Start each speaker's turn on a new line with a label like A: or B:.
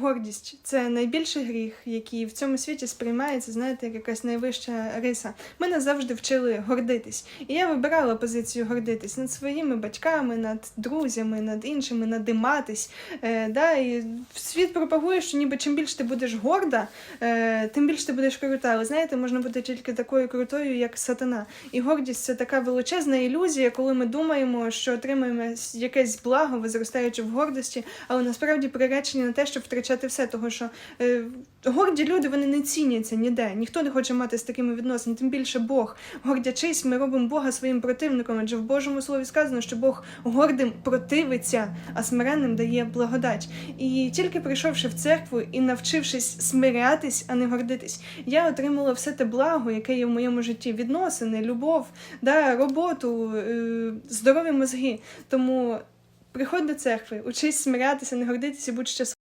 A: Гордість це найбільший гріх, який в цьому світі сприймається, знаєте, як якась найвища риса. Мене завжди вчили гордитись. І я вибирала позицію гордитись над своїми батьками, над друзями, над іншими, надиматись. Е, да, і світ пропагує, що ніби чим більше ти будеш горда, е, тим більше ти будеш крута. Але знаєте, можна бути тільки такою крутою, як сатана. І гордість це така величезна ілюзія, коли ми думаємо, що отримаємо якесь благо, возростаючи в гордості, але насправді приречені на те, щоб втрачати все, того що е, горді люди вони не ціняться ніде. Ніхто не хоче мати з такими відносин, тим більше Бог. Гордячись, ми робимо Бога своїм противником. Адже в Божому слові сказано, що Бог гордим противиться, а смиренним дає благодать. І тільки прийшовши в церкву і навчившись смирятись, а не гордитись, я отримала все те благо, яке є в моєму житті: відносини, любов, да, роботу, е, здорові мозги. Тому приходь до церкви, учись смирятися, не гордитися, будь щасливим.